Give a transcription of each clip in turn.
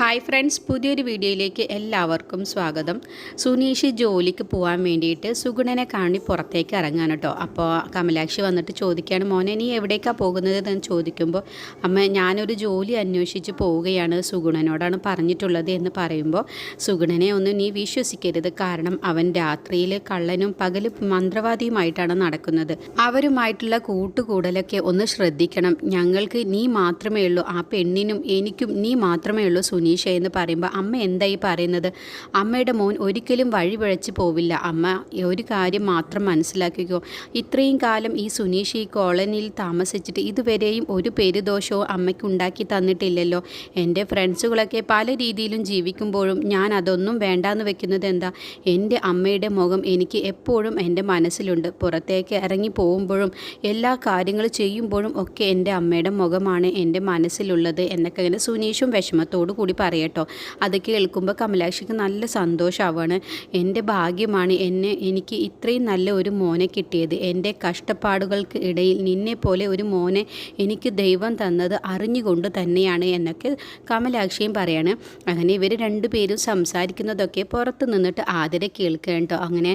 Hi friends പുതിയൊരു വീഡിയോയിലേക്ക് എല്ലാവർക്കും സ്വാഗതം. സുനീഷ് ജോലിക്ക് പോകാൻ വേണ്ടിയിട്ട് സുഗുണനെ കാണി പുറത്തേക്ക് ഇറങ്ങാൻ കേട്ടോ. അപ്പോൾ കമലാക്ഷി വന്നിട്ട് ചോദിക്കുകയാണ് മോനെ നീ എവിടേക്കാണ് പോകുന്നത്? എന്ന് ചോദിക്കുമ്പോൾ അമ്മ ഞാനൊരു ജോലി അന്വേഷിച്ച് പോവുകയാണ് സുഗുണനോടാണ് പറഞ്ഞിട്ടുള്ളത് എന്ന് പറയുമ്പോൾ സുഗുണനെ ഒന്നും നീ വിശ്വസിക്കരുത്. കാരണം അവൻ രാത്രിയിൽ കള്ളനും പകൽ മന്ത്രവാദിയുമായിട്ടാണ് നടക്കുന്നത്. അവരുമായിട്ടുള്ള കൂട്ടുകൂടലൊക്കെ ഒന്ന് ശ്രദ്ധിക്കണം. ഞങ്ങൾക്ക് നീ മാത്രമേ ഉള്ളൂ. ആ പെണ്ണിനും എനിക്കും നീ മാത്രമേ ഉള്ളൂ സുനീഷ. എന്ന് പറയുമ്പോൾ അമ്മ എന്തായി പറയുന്നത്? അമ്മയുടെ മോൻ ഒരിക്കലും വഴി പിഴച്ച് പോവില്ല. അമ്മ ഒരു കാര്യം മാത്രം മനസ്സിലാക്കിക്കോ. ഇത്രയും കാലം ഈ സുനീഷ് ഈ കോളനിയിൽ താമസിച്ചിട്ട് ഇതുവരെയും ഒരു പേരുദോഷവും അമ്മയ്ക്ക് ഉണ്ടാക്കി തന്നിട്ടില്ലല്ലോ. എന്റെ ഫ്രണ്ട്സുകളൊക്കെ പല രീതിയിലും ജീവിക്കുമ്പോഴും ഞാൻ അതൊന്നും വേണ്ടാന്ന് വെക്കുന്നത് എന്താ? എന്റെ അമ്മയുടെ മുഖം എനിക്ക് എപ്പോഴും എന്റെ മനസ്സിലുണ്ട്. പുറത്തേക്ക് ഇറങ്ങി പോകുമ്പോഴും എല്ലാ കാര്യങ്ങൾ ചെയ്യുമ്പോഴും ഒക്കെ എന്റെ അമ്മയുടെ മുഖമാണ് എന്റെ മനസ്സിലുള്ളത് എന്നൊക്കെ ഇങ്ങനെ സുനീഷും വിഷമത്തോടു കൂടി പറയട്ടോ. അത് കേൾക്കുമ്പോൾ കമലാക്ഷിക്ക് നല്ല സന്തോഷമാവാണ് എന്റെ ഭാഗ്യമാണ് എന്നെ എനിക്ക് ഇത്രയും നല്ല ഒരു മോനെ കിട്ടിയത്. എന്റെ കഷ്ടപ്പാടുകൾക്ക് ഇടയിൽ നിന്നെ പോലെ ഒരു മോനെ എനിക്ക് ദൈവം തന്നത് അറിഞ്ഞുകൊണ്ട് തന്നെയാണ് എന്നൊക്കെ കമലാക്ഷിയും പറയാണ്. അങ്ങനെ ഇവർ രണ്ടുപേരും സംസാരിക്കുന്നതൊക്കെ പുറത്ത് നിന്നിട്ട് ആതിര കേൾക്കേണ്ടോ? അങ്ങനെ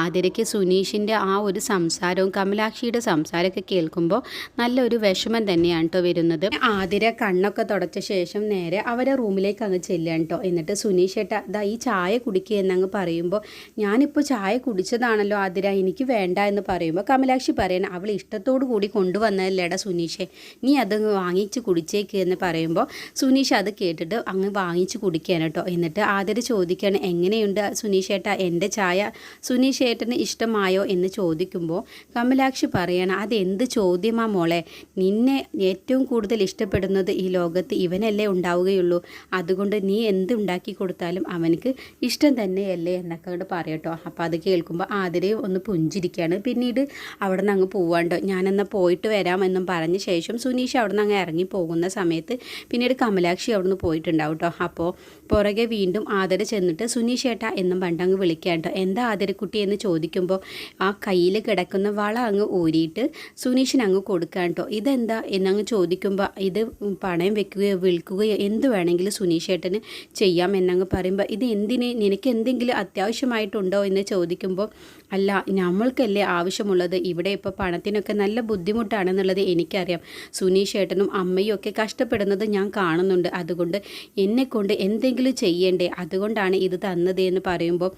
ആതിരയ്ക്ക് സുനീഷിന്റെ ആ ഒരു സംസാരവും കമലാക്ഷിയുടെ സംസാരമൊക്കെ കേൾക്കുമ്പോൾ നല്ലൊരു വിഷമം തന്നെയാണ് കേട്ടോ വരുന്നത്. ആതിര കണ്ണൊക്കെ തുടച്ച ശേഷം നേരെ അവരെ റൂമിലേക്ക് അങ്ങ് ചെല്ലുകയാണ് കേട്ടോ. എന്നിട്ട് സുനീഷ് ഏട്ടാ ദാ ഈ ചായ കുടിക്കുക എന്നങ്ങ് പറയുമ്പോൾ ഞാനിപ്പോൾ ചായ കുടിച്ചതാണല്ലോ ആതിര എനിക്ക് വേണ്ട എന്ന് പറയുമ്പോൾ കമലാക്ഷി പറയണം അവൾ ഇഷ്ടത്തോടു കൂടി കൊണ്ടുവന്നതല്ലേടാ സുനീഷെ നീ അത് വാങ്ങിച്ച് കുടിച്ചേക്ക് എന്ന് പറയുമ്പോൾ സുനീഷ് അത് കേട്ടിട്ട് അങ്ങ് വാങ്ങിച്ച് കുടിക്കുകയാണ് കേട്ടോ. എന്നിട്ട് ആതിര ചോദിക്കുകയാണ് എങ്ങനെയുണ്ട് സുനീഷ് ഏട്ടാ എന്റെ ചായ സുനീഷ് ഏട്ടന് ഇഷ്ടമായോ? എന്ന് ചോദിക്കുമ്പോൾ കമലാക്ഷി പറയണം അതെന്ത് ചോദ്യമാ മോളെ നിന്നെ ഏറ്റവും കൂടുതൽ ഇഷ്ടപ്പെടുന്നത് ഈ ലോകത്ത് ഇവനല്ലേ ഉണ്ടാവുകയുള്ളൂ. അതുകൊണ്ട് നീ എന്തുണ്ടാക്കി കൊടുത്താലും അവനക്ക് ഇഷ്ടം തന്നെയല്ലേ എന്നൊക്കെ അങ്ങോട്ട് പറയട്ടോ അപ്പോൾ അത് കേൾക്കുമ്പോൾ ആതിരയും ഒന്ന് പുഞ്ചിരിക്കുകയാണ് പിന്നീട് അവിടെ നിന്ന് അങ്ങ് പോവാണ്ടോ? ഞാനെന്നാൽ പോയിട്ട് വരാമെന്നും പറഞ്ഞ ശേഷം സുനീഷ് അവിടെ നിന്ന് അങ്ങ് ഇറങ്ങി പോകുന്ന സമയത്ത് പിന്നീട് കമലാക്ഷി അവിടെ നിന്ന് പോയിട്ടുണ്ടാവും കേട്ടോ. അപ്പോൾ പുറകെ വീണ്ടും ആദര ചെന്നിട്ട് സുനീഷ് ഏട്ടാ എന്നും പണ്ടങ്ങ് അങ്ങ് കേട്ടോ. എന്താ ആദരക്കുട്ടി എന്ന് ചോദിക്കുമ്പോൾ ആ കയ്യിൽ കിടക്കുന്ന വള അങ്ങ് ഊരിയിട്ട് സുനീഷിന് അങ്ങ് കൊടുക്കാൻ കേട്ടോ. ഇതെന്താ എന്നങ്ങ് ചോദിക്കുമ്പോൾ ഇത് പണയം വെക്കുകയോ വിൽക്കുകയോ എന്ത് വേണമെങ്കിലും സുനീഷ് ഏട്ടന് ചെയ്യാം എന്നങ്ങ് പറയുമ്പോൾ ഇത് എന്തിന്? നിനക്ക് എന്തെങ്കിലും അത്യാവശ്യമായിട്ടുണ്ടോ എന്ന് ചോദിക്കുമ്പോൾ അല്ല നമ്മൾക്കല്ലേ ആവശ്യമുള്ളത്? ഇവിടെ ഇപ്പോൾ പണത്തിനൊക്കെ നല്ല ബുദ്ധിമുട്ടാണെന്നുള്ളത് എനിക്കറിയാം. സുനീഷ് ഏട്ടനും അമ്മയും ഒക്കെ കഷ്ടപ്പെടുന്നത് ഞാൻ കാണുന്നുണ്ട്. അതുകൊണ്ട് എന്നെക്കൊണ്ട് എന്തെങ്കിലും ചെയ്യണ്ടേ? അതുകൊണ്ടാണ് ഇത് തന്നത് എന്ന് പറയുമ്പോൾ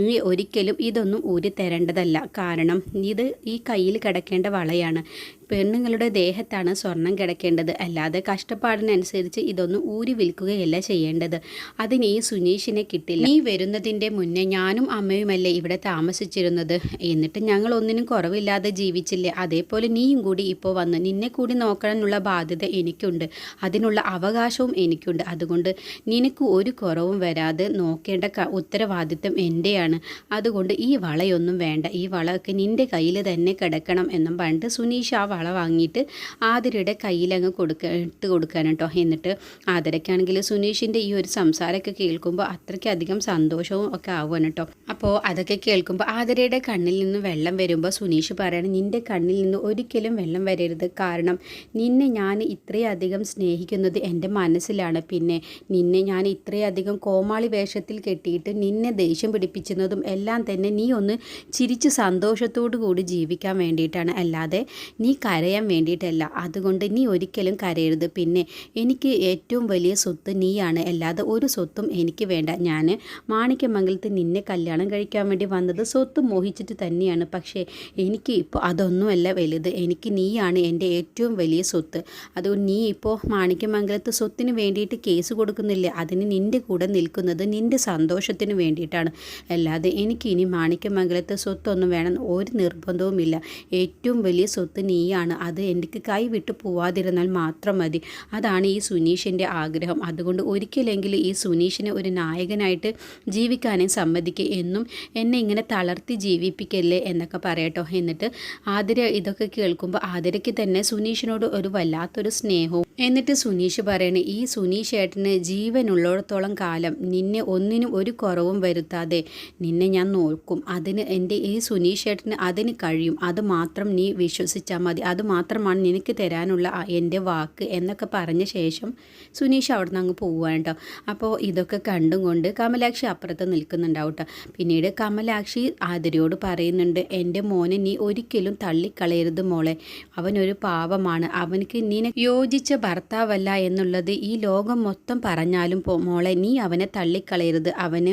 നീ ഒരിക്കലും ഇതൊന്നും ഊരി തരേണ്ടതല്ല കാരണം ഇത് ഈ കയ്യിൽ കിടക്കേണ്ട വളയാണ്. പെണ്ണുങ്ങളുടെ ദേഹത്താണ് സ്വർണം കിടക്കേണ്ടത്. അല്ലാതെ കഷ്ടപ്പാടിനനുസരിച്ച് ഇതൊന്നും ഊരി വിൽക്കുകയല്ല ചെയ്യേണ്ടത്. അതിന് ഈ സുനീഷിനെ കിട്ടില്ല. നീ വരുന്നതിന്റെ മുന്നേ ഞാനും അമ്മയുമല്ലേ ഇവിടെ താമസിച്ചിരുന്നത്? എന്നിട്ട് ഞങ്ങൾ ഒന്നിനും കുറവില്ലാതെ ജീവിച്ചില്ലേ? അതേപോലെ നീയും കൂടി ഇപ്പോൾ വന്നു നിന്നെ കൂടി നോക്കാനുള്ള ബാധ്യത എനിക്കുണ്ട്. അതിനുള്ള അവകാശവും എനിക്കുണ്ട്. അതുകൊണ്ട് നിനക്ക് ഒരു കുറവും വരാതെ നോക്കേണ്ട ഉത്തരവാദിത്വം എന്റെയാണ് അതുകൊണ്ട് ഈ വളയൊന്നും വേണ്ട. ഈ വളമൊക്കെ നിന്റെ കയ്യിൽ തന്നെ കിടക്കണം എന്നും പണ്ട് സുനീഷ് ആ വള വാങ്ങിയിട്ട് ആതിരയുടെ കയ്യിലങ്ങ് കൊടുക്ക ഇട്ട് കൊടുക്കാൻ കേട്ടോ എന്നിട്ട് ആതിരയ്ക്കാണെങ്കിൽ സുനീഷിന്റെ ഈ ഒരു സംസാരമൊക്കെ കേൾക്കുമ്പോൾ അത്രയ്ക്കധികം സന്തോഷവും ഒക്കെ ആവുകയാണ് കേട്ടോ അപ്പോൾ അതൊക്കെ കേൾക്കുമ്പോൾ ആതിരയുടെ കണ്ണിൽ നിന്ന് വെള്ളം വരുമ്പോൾ സുനീഷ് പറയണം നിന്റെ കണ്ണിൽ നിന്ന് ഒരിക്കലും വെള്ളം വരരുത്. കാരണം നിന്നെ ഞാൻ ഇത്രയധികം സ്നേഹിക്കുന്നത് എന്റെ മനസ്സിലാണ്. പിന്നെ നിന്നെ ഞാൻ ഇത്രയധികം കോമാളി വേഷത്തിൽ കെട്ടിയിട്ട് നിന്നെ ദേഷ്യം പിടിപ്പിക്കുന്നതും എല്ലാം തന്നെ നീ ഒന്ന് ചിരിച്ച് സന്തോഷത്തോടു കൂടി ജീവിക്കാൻ വേണ്ടിയിട്ടാണ്. അല്ലാതെ നീ കരയാൻ വേണ്ടിയിട്ടല്ല. അതുകൊണ്ട് നീ ഒരിക്കലും കരയരുത്. പിന്നെ എനിക്ക് ഏറ്റവും വലിയ സ്വത്ത് നീയാണ്. അല്ലാതെ ഒരു സ്വത്തും എനിക്ക് വേണ്ട. ഞാൻ മാണിക്യമംഗലത്ത് നിന്നെ കല്യാണം കഴിക്കാൻ വേണ്ടി വന്നത് സ്വത്ത് മോഹിച്ചിട്ട് തന്നെയാണ്. പക്ഷേ എനിക്ക് ഇപ്പോൾ അതൊന്നുമല്ല വലുത്. എനിക്ക് നീയാണ് എന്റെ ഏറ്റവും വലിയ സ്വത്ത്. അതുകൊണ്ട് നീ ഇപ്പോൾ മാണിക്യമംഗലത്ത് സ്വത്തിന് വേണ്ടിയിട്ട് കേസ് കൊടുക്കുന്നില്ലേ. അതിന് നിന്റെ കൂടെ നിൽക്കുന്നത് നിന്റെ സന്തോഷത്തിന് വേണ്ടിയിട്ടാണ്. അല്ലാതെ എനിക്ക് ഇനി മാണിക്യമംഗലത്ത് സ്വത്തൊന്നും വേണം. ഒരു നിർബന്ധവുമില്ല. ഏറ്റവും വലിയ സ്വത്ത് നീയാണ്. അത് എനിക്ക് കൈവിട്ട് പോവാതിരുന്നാൽ മാത്രം മതി. അതാണ് ഈ സുനീഷിന്റെ ആഗ്രഹം. അതുകൊണ്ട് ഒരിക്കലെങ്കിലും ഈ സുനീഷിനെ ഒരു നായകനായിട്ട് ജീവിക്കാനേ സമ്മതിക്കുക എന്നും എന്നെ ഇങ്ങനെ തളർത്തി ജീവിപ്പിക്കല്ലേ എന്നൊക്കെ പറയട്ടോ. എന്നിട്ട് ആതിര ഇതൊക്കെ കേൾക്കുമ്പോൾ ആതിരയ്ക്ക് തന്നെ സുനീഷിനോട് ഒരു വല്ലാത്തൊരു സ്നേഹവും. എന്നിട്ട് സുനീഷ് പറയണേ ഈ സുനീഷ് ഏട്ടന് ജീവനുള്ളിടത്തോളം കാലം നിന്നെ ഒന്നിനും ഒരു കുറവും വരുത്താതെ നിന്നെ ഞാൻ നോക്കും. അതിന് എന്റെ ഈ സുനീഷ് ഏട്ടന് അതിന് കഴിയും. അത് മാത്രം നീ വിശ്വസിച്ചാൽ മതി. അത് മാത്രമാണ് നിനക്ക് തരാനുള്ള എന്റെ വാക്ക് എന്നൊക്കെ പറഞ്ഞ ശേഷം സുനീഷ് അവിടെ നിന്ന് അങ്ങ് പോവുകയാണ് കേട്ടോ. അപ്പോൾ ഇതൊക്കെ കണ്ടും കൊണ്ട് കമലാക്ഷി അപ്പുറത്ത് നിൽക്കുന്നുണ്ടാവും കേട്ടോ. പിന്നീട് കമലാക്ഷി ആതിരയോട് പറയുന്നുണ്ട് എന്റെ മോനെ നീ ഒരിക്കലും തള്ളിക്കളയരുത് മോളെ. അവനൊരു പാവമാണ്. അവനക്ക് നിന യോജിച്ച ഭർത്താവല്ല എന്നുള്ളത് ഈ ലോകം മൊത്തം പറഞ്ഞാലും മോളെ നീ അവനെ തള്ളിക്കളയരുത്. അവന്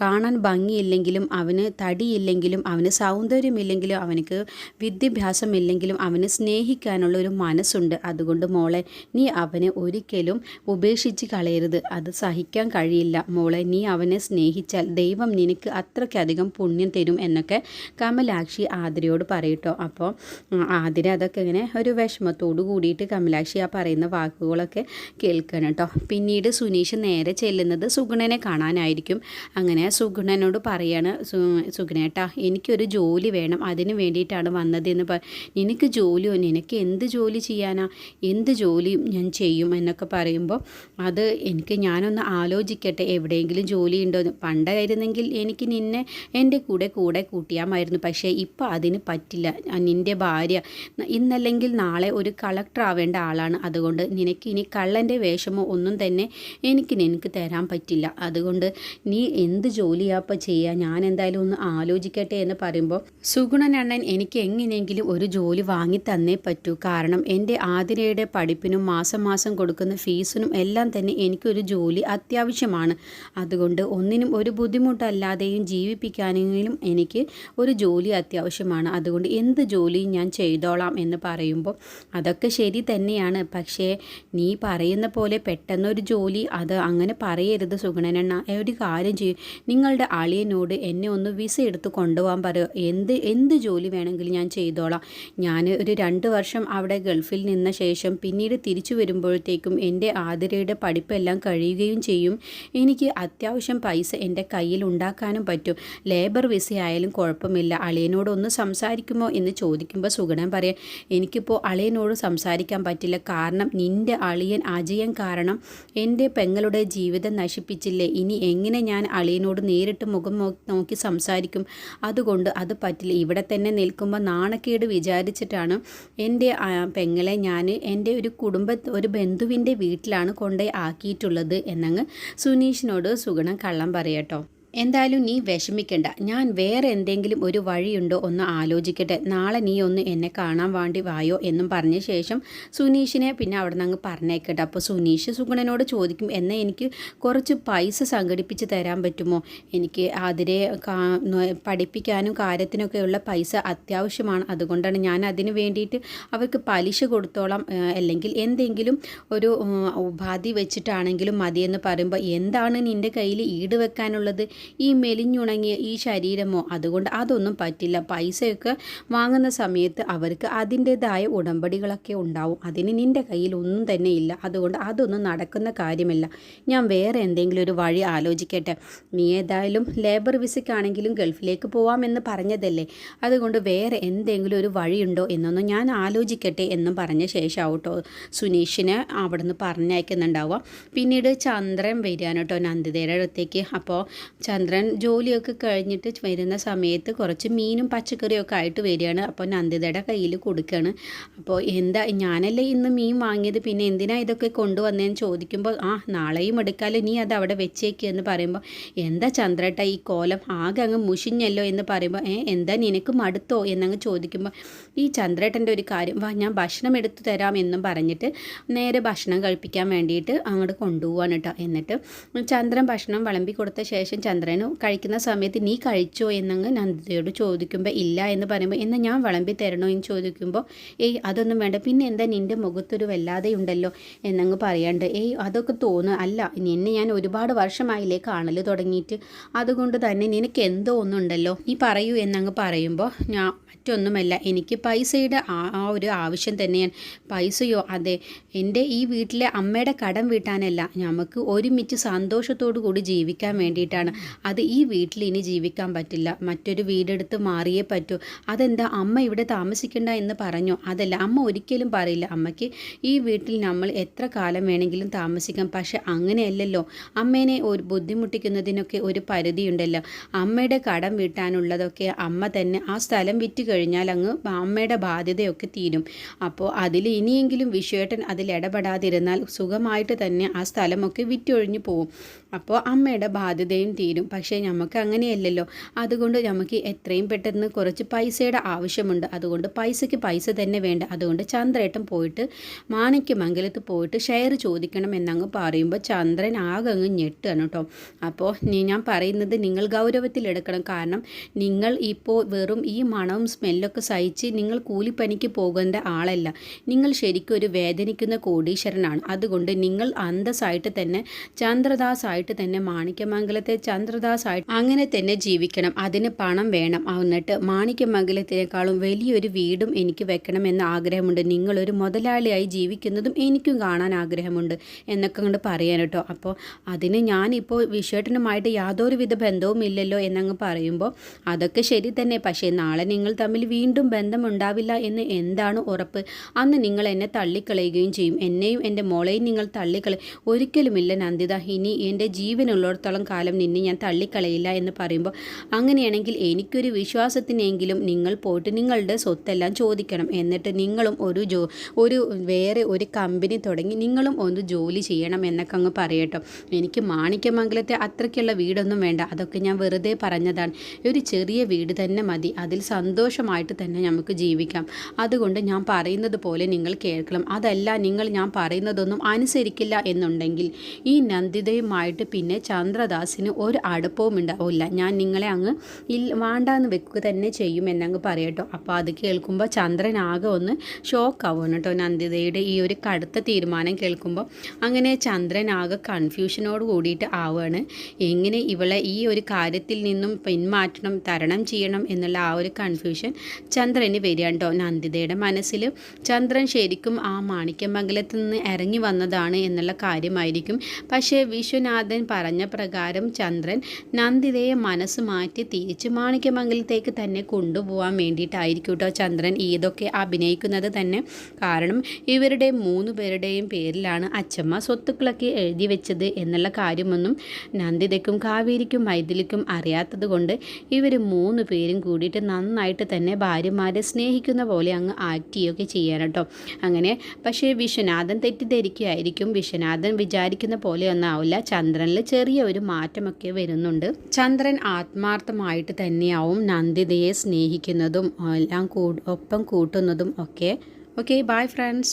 കാണാൻ ഭംഗിയില്ലെങ്കിലും അവന് തടിയില്ലെങ്കിലും അവന് സൗന്ദര്യമില്ലെങ്കിലും അവനക്ക് വിദ്യാഭ്യാസമില്ലെങ്കിലും അവന് സ്നേഹിക്കാനുള്ള ഒരു മനസ്സുണ്ട്. അതുകൊണ്ട് മോളെ നീ അവനെ ഒരിക്കലും ഉപേക്ഷിച്ച് കളയരുത്. അത് സഹിക്കാൻ കഴിയില്ല. മോളെ നീ അവനെ സ്നേഹിച്ചാൽ ദൈവം നിനക്ക് അത്രയ്ക്കധികം പുണ്യം തരും എന്നൊക്കെ കമലാക്ഷി ആതിരയോട് പറയട്ടോ. അപ്പോൾ ആതിര അതൊക്കെ ഇങ്ങനെ ഒരു വിഷമത്തോട് കൂടിയിട്ട് കമലാക്ഷി ആ പറയുന്ന വാക്കുകളൊക്കെ കേൾക്കണം കേട്ടോ. പിന്നീട് സുനീഷ് നേരെ ചെല്ലുന്നത് സുഗുണനെ കാണാനായിരിക്കും. അങ്ങനെ സുഗുണനോട് പറയാണ് സുഗുണേട്ടാ എനിക്കൊരു ജോലി വേണം. അതിന് വേണ്ടിയിട്ടാണ് വന്നതെന്ന് പറ നിനക്ക് ജോലിയോ നിനക്ക് എന്ത് ജോലി ചെയ്യാനാ? എന്ത് ജോലിയും ഞാൻ ചെയ്യും എന്നൊക്കെ പറയുമ്പോൾ അത് എനിക്ക് ഞാനൊന്ന് ആലോചിക്കട്ടെ എവിടെയെങ്കിലും ജോലി ഉണ്ടോ എന്ന്. പണ്ടായിരുന്നെങ്കിൽ എനിക്ക് നിന്നെ എന്റെ കൂടെ കൂടെ കൂട്ടിയാമായിരുന്നു. പക്ഷേ ഇപ്പോൾ അതിന് പറ്റില്ല. നിന്റെ ഭാര്യ ഇന്നല്ലെങ്കിൽ നാളെ ഒരു കളക്ടർ ആവേണ്ട ആളാണ്. അതുകൊണ്ട് നിനക്ക് ഇനി കള്ളന്റെ വേഷമോ ഒന്നും തന്നെ എനിക്ക് നിനക്ക് തരാൻ പറ്റില്ല. അതുകൊണ്ട് നീ എന്ത് ജോലിയാപ്പോൾ ചെയ്യുക ഞാൻ എന്തായാലും ഒന്ന് ആലോചിക്കട്ടെ എന്ന് പറയുമ്പോൾ സുഗുണനണ്ണൻ എനിക്ക് എങ്ങനെയെങ്കിലും ഒരു ജോലി വാങ്ങി തന്നേ പറ്റൂ. കാരണം എന്റെ ആതിരയുടെ പഠിപ്പിനും മാസം മാസം കൊടുക്കുന്ന ഫീസിനും എല്ലാം തന്നെ എനിക്കൊരു ജോലി അത്യാവശ്യമാണ്. അതുകൊണ്ട് ഒന്നിനും ഒരു ബുദ്ധിമുട്ടല്ലാതെയും ജീവിപ്പിക്കാനെങ്കിലും എനിക്ക് ഒരു ജോലി അത്യാവശ്യമാണ്. അതുകൊണ്ട് എന്ത് ജോലിയും ഞാൻ ചെയ്തോളാം എന്ന് പറയുമ്പോൾ അതൊക്കെ ശരി തന്നെയാണ്. പക്ഷേ നീ പറയുന്ന പോലെ പെട്ടെന്നൊരു ജോലി അത് അങ്ങനെ പറയരുത് സുഗണനെണ്ണ. ഒരു കാര്യം ചെയ്യും. നിങ്ങളുടെ അളിയനോട് എന്നെ ഒന്ന് വിസ എടുത്ത് കൊണ്ടുപോകാൻ പറയുക എന്ത് എന്ത് ജോലി വേണമെങ്കിലും ഞാൻ ചെയ്തോളാം. ഞാൻ ഒരു രണ്ട് വർഷം അവിടെ ഗൾഫിൽ നിന്ന ശേഷം പിന്നീട് തിരിച്ചു വരുമ്പോഴത്തേക്കും എന്റെ ആതിരയുടെ പഠിപ്പെല്ലാം കഴിയുകയും ചെയ്യും. എനിക്ക് അത്യാവശ്യം പൈസ എന്റെ കയ്യിൽ ഉണ്ടാക്കാനും പറ്റും. ലേബർ വിസ ആയാലും കുഴപ്പമില്ല. അളിയനോടൊന്ന് സംസാരിക്കുമോ എന്ന് ചോദിക്കുമ്പോൾ സുഗണൻ പറയാം എനിക്കിപ്പോൾ അളിയനോട് സംസാരിക്കാൻ പറ്റില്ല. കാരണം നിന്റെ അളിയൻ അജയൻ കാരണം എന്റെ പെങ്ങളുടെ ജീവിതം നശിപ്പിച്ചില്ലേ. ഇനി എങ്ങനെ ഞാൻ അളിയനോട് നേരിട്ട് മുഖം നോക്കി സംസാരിക്കും? അതുകൊണ്ട് അത് പറ്റില്ല. ഇവിടെ തന്നെ നിൽക്കുമ്പോൾ നാണക്കേട് വിചാരിച്ചിട്ടാണ് എന്റെ പെങ്ങളെ ഞാൻ എന്റെ ഒരു കുടുംബ ഒരു ബന്ധുവിന്റെ വീട്ടിലാണ് കൊണ്ടുപോയി ആക്കിയിട്ടുള്ളത് എന്നങ്ങ് സുനീഷിനോട് സുഗുണം കള്ളം പറയട്ടോ. എന്തായാലും നീ വിഷമിക്കണ്ട. ഞാൻ വേറെ എന്തെങ്കിലും ഒരു വഴിയുണ്ടോ ഒന്ന് ആലോചിക്കട്ടെ. നാളെ നീ ഒന്ന് എന്നെ കാണാൻ വേണ്ടി വായോ എന്നും പറഞ്ഞ ശേഷം സുനീഷിനെ പിന്നെ അവിടെ നിന്ന് അങ്ങ് പറഞ്ഞേക്കട്ടെ. അപ്പോൾ സുനീഷ് സുഗുണനോട് ചോദിക്കും എന്നാൽ എനിക്ക് കുറച്ച് പൈസ സംഘടിപ്പിച്ച് തരാൻ പറ്റുമോ? എനിക്ക് അതിരെ പഠിപ്പിക്കാനും കാര്യത്തിനൊക്കെയുള്ള പൈസ അത്യാവശ്യമാണ്. അതുകൊണ്ടാണ് ഞാൻ അതിന് വേണ്ടിയിട്ട് അവർക്ക് പലിശ കൊടുത്തോളാം അല്ലെങ്കിൽ എന്തെങ്കിലും ഒരു ഉപാധി വെച്ചിട്ടാണെങ്കിലും മതിയെന്ന് പറയുമ്പോൾ എന്താണ് നിന്റെ കയ്യിൽ ഈട് വെക്കാനുള്ളത്? ഈ മെലിഞ്ഞുണങ്ങിയ ഈ ശരീരമോ അതുകൊണ്ട് അതൊന്നും പറ്റില്ല. പൈസയൊക്കെ വാങ്ങുന്ന സമയത്ത് അവർക്ക് അതിന്റെതായ ഉടമ്പടികളൊക്കെ ഉണ്ടാവും. അതിന് നിന്റെ കയ്യിൽ ഒന്നും തന്നെ ഇല്ല. അതുകൊണ്ട് അതൊന്നും നടക്കുന്ന കാര്യമല്ല. ഞാൻ വേറെ എന്തെങ്കിലും ഒരു വഴി ആലോചിക്കട്ടെ. നീ ഏതായാലും ലേബർ വിസയ്ക്കാണെങ്കിലും ഗൾഫിലേക്ക് പോവാമെന്ന് പറഞ്ഞതല്ലേ? അതുകൊണ്ട് വേറെ എന്തെങ്കിലും ഒരു വഴിയുണ്ടോ എന്നൊന്നും ഞാൻ ആലോചിക്കട്ടെ എന്നും പറഞ്ഞ ശേഷം സുനീഷിനെ സുനീഷിനെ നിന്ന് പറഞ്ഞയക്കുന്നുണ്ടാവുക പിന്നീട് ചന്ദ്രൻ വരികയാണ് കേട്ടോ നന്ദിതയുടെ അടുത്തേക്ക്. അപ്പോൾ ചന്ദ്രൻ ജോലിയൊക്കെ കഴിഞ്ഞിട്ട് വരുന്ന സമയത്ത് കുറച്ച് മീനും പച്ചക്കറിയൊക്കെ ആയിട്ട് വരികയാണ്. അപ്പോൾ നന്ദിതയുടെ കയ്യിൽ കൊടുക്കുകയാണ് അപ്പോൾ എന്താ ഞാനല്ലേ ഇന്ന് മീൻ വാങ്ങിയത്? പിന്നെ എന്തിനാ ഇതൊക്കെ കൊണ്ടുവന്നതെന്ന് ചോദിക്കുമ്പോൾ ആ നാളെയും എടുക്കാമല്ലോ നീ അത് അവിടെ വെച്ചേക്ക് എന്ന് പറയുമ്പോൾ എന്താ ചന്ദ്രേട്ട ഈ കോലം? ആകെ അങ്ങ് മുഷിഞ്ഞല്ലോ എന്ന് പറയുമ്പോൾ ഏ എന്താ നിനക്ക് മടുത്തോ? എന്നങ്ങ് ചോദിക്കുമ്പോൾ ഈ ചന്ദ്രേട്ടന്റെ ഒരു കാര്യം വാ ഞാൻ ഭക്ഷണം എടുത്തു തരാം എന്നും പറഞ്ഞിട്ട് നേരെ ഭക്ഷണം കഴിപ്പിക്കാൻ വേണ്ടിയിട്ട് അങ്ങോട്ട് കൊണ്ടുപോവാണ് കേട്ടോ എന്നിട്ട് ചന്ദ്രൻ ഭക്ഷണം വിളമ്പി കൊടുത്ത ശേഷം ചന്ദ്രന് കഴിക്കുന്ന സമയത്ത് നീ കഴിച്ചോ എന്നങ്ങ് നന്ദിതയോട് ചോദിക്കുമ്പോൾ ഇല്ല എന്ന് പറയുമ്പോൾ എന്നാൽ ഞാൻ വിളമ്പി തരണോ എന്ന് ചോദിക്കുമ്പോൾ ഏയ് അതൊന്നും വേണ്ട. പിന്നെ എന്താ നിന്റെ മുഖത്തൊരു വല്ലാതെ ഉണ്ടല്ലോ എന്നങ്ങ് പറയാണ്ട് ഏയ് അതൊക്കെ തോന്നുക അല്ല നിന്നെ ഞാൻ ഒരുപാട് വർഷമായില്ലേ കാണൽ തുടങ്ങിയിട്ട്. അതുകൊണ്ട് തന്നെ നിനക്ക് എന്തോ ഒന്നുണ്ടല്ലോ നീ പറയൂ എന്നങ്ങ് പറയുമ്പോൾ ഞാൻ മറ്റൊന്നുമല്ല എനിക്ക് പൈസയുടെ ആ ഒരു ആവശ്യം തന്നെയാണ്. പൈസയോ അതെ എന്റെ ഈ വീട്ടിലെ അമ്മയുടെ കടം വീട്ടാനല്ല. നമുക്ക് ഒരുമിച്ച് സന്തോഷത്തോടു കൂടി ജീവിക്കാൻ വേണ്ടിയിട്ടാണ്. അത് ഈ വീട്ടിൽ ഇനി ജീവിക്കാൻ പറ്റില്ല. മറ്റൊരു വീടെടുത്ത് മാറിയേ പറ്റൂ. അതെന്താ അമ്മ ഇവിടെ താമസിക്കണ്ട എന്ന് പറഞ്ഞു? അതല്ല അമ്മ ഒരിക്കലും പറയില്ല. അമ്മയ്ക്ക് ഈ വീട്ടിൽ നമ്മൾ എത്ര കാലം വേണമെങ്കിലും താമസിക്കാം. പക്ഷെ അങ്ങനെയല്ലല്ലോ. അമ്മേനെ ഒരു ബുദ്ധിമുട്ടിക്കുന്നതിനൊക്കെ ഒരു പരിധിയുണ്ടല്ലോ. അമ്മയുടെ കടം വീട്ടാനുള്ളതൊക്കെ അമ്മ തന്നെ ആ സ്ഥലം വിറ്റ് കഴിഞ്ഞാൽ അങ്ങ് അമ്മയുടെ ബാധ്യതയൊക്കെ തീരും. അപ്പോൾ അതിൽ ഇനിയെങ്കിലും വിശ്വേട്ടൻ അതിൽ ഇടപെടാതിരുന്നാൽ സുഖമായിട്ട് തന്നെ ആ സ്ഥലമൊക്കെ വിറ്റൊഴിഞ്ഞു പോവും. അപ്പോൾ അമ്മയുടെ ബാധ്യതയും തീരും. പക്ഷേ നമുക്ക് അങ്ങനെയല്ലല്ലോ. അതുകൊണ്ട് നമുക്ക് എത്രയും പെട്ടെന്ന് കുറച്ച് പൈസയുടെ ആവശ്യമുണ്ട്. അതുകൊണ്ട് പൈസയ്ക്ക് പൈസ തന്നെ വേണ്ട. അതുകൊണ്ട് ചന്ദ്രേട്ടൻ പോയിട്ട് മാണിക്യമംഗലത്ത് പോയിട്ട് ഷെയർ ചോദിക്കണം എന്നങ്ങ് പറയുമ്പോൾ ചന്ദ്രൻ ആകെ അങ്ങ് ഞെട്ടാണ് കേട്ടോ. അപ്പോൾ ഞാൻ പറയുന്നത് നിങ്ങൾ ഗൗരവത്തിലെടുക്കണം കാരണം നിങ്ങൾ ഇപ്പോൾ വെറും ഈ മണവും സ്മെല്ലൊക്കെ സഹിച്ച് നിങ്ങൾ കൂലിപ്പനിക്ക് പോകേണ്ട ആളല്ല. നിങ്ങൾ ശരിക്കും ഒരു വേദനിക്കുന്ന കോടീശ്വരനാണ്. അതുകൊണ്ട് നിങ്ങൾ അന്തസ്സായിട്ട് തന്നെ ചന്ദ്രദാസ് ആയിട്ട് തന്നെ മാണിക്യമംഗലത്തെ ചന്ദ്രദാസ് ആയിട്ട് അങ്ങനെ തന്നെ ജീവിക്കണം. അതിന് പണം വേണം. എന്നിട്ട് മാണിക്യമംഗലത്തിനേക്കാളും വലിയൊരു വീടും എനിക്ക് വെക്കണമെന്ന് ആഗ്രഹമുണ്ട്. നിങ്ങളൊരു മുതലാളിയായി ജീവിക്കുന്നതും എനിക്കും കാണാൻ ആഗ്രഹമുണ്ട് എന്നൊക്കെ കൊണ്ട് പറയാൻ കേട്ടോ. അപ്പോൾ അതിന് ഞാനിപ്പോൾ വിഷേട്ടനുമായിട്ട് യാതൊരുവിധ ബന്ധവും ഇല്ലല്ലോ എന്നങ്ങ് പറയുമ്പോൾ അതൊക്കെ ശരി തന്നെ. പക്ഷേ നാളെ നിങ്ങൾ തമ്മിൽ വീണ്ടും ബന്ധമുണ്ടാവില്ല എന്ന് എന്താണ് ഉറപ്പ്? അന്ന് നിങ്ങൾ എന്നെ തള്ളിക്കളയുകയും ചെയ്യും. എന്നെയും എന്റെ മോളെയും നിങ്ങൾ തള്ളിക്കളി ഒരിക്കലുമില്ല നന്ദിത. ഇനി എന്റെ ജീവനുള്ളിടത്തോളം കാലം നിന്നെ ഞാൻ തള്ളിക്കളയില്ല എന്ന് പറയുമ്പോൾ അങ്ങനെയാണെങ്കിൽ എനിക്കൊരു വിശ്വാസത്തിനെങ്കിലും നിങ്ങൾ പോയിട്ട് നിങ്ങളുടെ സ്വത്തെല്ലാം ചോദിക്കണം. എന്നിട്ട് നിങ്ങളും ഒരു ജോ ഒരു വേറെ ഒരു കമ്പനി തുടങ്ങി നിങ്ങളും ഒന്ന് ജോലി ചെയ്യണം എന്നൊക്കെ അങ്ങ് പറയട്ടോ എനിക്ക് മാണിക്യമംഗലത്തെ അത്രയ്ക്കുള്ള വീടൊന്നും വേണ്ട. അതൊക്കെ ഞാൻ വെറുതെ പറഞ്ഞതാണ്. ഒരു ചെറിയ വീട് തന്നെ മതി. അതിൽ സന്തോഷമായിട്ട് തന്നെ നമുക്ക് ജീവിക്കാം. അതുകൊണ്ട് ഞാൻ പറയുന്നത് പോലെ നിങ്ങൾ കേൾക്കണം. അതല്ല നിങ്ങൾ ഞാൻ പറയുന്നതൊന്നും അനുസരിക്കില്ല എന്നുണ്ടെങ്കിൽ ഈ നന്ദിതയുമായിട്ട് പിന്നെ ചന്ദ്രദാസിന് ഒരു അടുപ്പവും ഉണ്ടാവില്ല. ഞാൻ നിങ്ങളെ അങ്ങ് വേണ്ടാന്ന് വെക്കുക തന്നെ ചെയ്യും എന്നങ്ങ് പറയട്ടോ. അപ്പോൾ അത് കേൾക്കുമ്പോൾ ചന്ദ്രനാകെ ഒന്ന് ഷോക്ക് ആവുകയാണ് കേട്ടോ. നന്ദിതയുടെ ഈ ഒരു കടുത്ത തീരുമാനം കേൾക്കുമ്പോൾ അങ്ങനെ ചന്ദ്രനാകെ കൺഫ്യൂഷനോട് കൂടിയിട്ട് ആവുകയാണ്. എങ്ങനെ ഇവളെ ഈ ഒരു കാര്യത്തിൽ നിന്നും പിന്മാറ്റണം തരണം ചെയ്യണം എന്നുള്ള ആ ഒരു കൺഫ്യൂഷൻ ചന്ദ്രന് വരികയാണ് കേട്ടോ നന്ദിതയുടെ മനസ്സിൽ. ചന്ദ്രൻ ശരിക്കും ആ മാണിക്യമംഗലത്ത് നിന്ന് ഇറങ്ങി വന്നതാണ് എന്നുള്ള കാര്യമായിരിക്കും. പക്ഷേ വിശ്വനാഥൻ പറഞ്ഞ പ്രകാരം ചന്ദ്രൻ നന്ദിതയെ മനസ്സ് മാറ്റി തിരിച്ച് മാണിക്യമംഗലത്തേക്ക് തന്നെ കൊണ്ടുപോകാൻ വേണ്ടിയിട്ടായിരിക്കും കേട്ടോ ചന്ദ്രൻ ഇതൊക്കെ അഭിനയിക്കുന്നത് തന്നെ. കാരണം ഇവരുടെ മൂന്ന് പേരുടെയും പേരിലാണ് അച്ചമ്മ സ്വത്തുക്കളൊക്കെ എഴുതി വെച്ചത് എന്നുള്ള കാര്യമൊന്നും നന്ദിതയ്ക്കും കാവേരിക്കും മൈഥിലിക്കും അറിയാത്തത് കൊണ്ട് ഇവർ മൂന്ന് പേരും കൂടിയിട്ട് നന്നായിട്ട് തന്നെ ഭാര്യമാരെ സ്നേഹിക്കുന്ന പോലെ അങ്ങ് ആക്ട് ചെയ്യുകയൊക്കെ ചെയ്യാൻ കേട്ടോ. അങ്ങനെ പക്ഷേ വിശ്വനാഥൻ തെറ്റിദ്ധരിക്കുകയായിരിക്കും. വിശ്വനാഥൻ വിചാരിക്കുന്ന പോലെ ആവില്ല. ചന്ദ്രനിൽ ചെറിയ ഒരു മാറ്റമൊക്കെ വരുന്നുണ്ട്. ചന്ദ്രൻ ആത്മാർത്ഥമായിട്ട് തന്നെയാവും നന്ദിതയെ സ്നേഹിക്കുന്നതും എല്ലാം ഒപ്പം കൂട്ടുന്നതും ഒക്കെ. Okay bye friends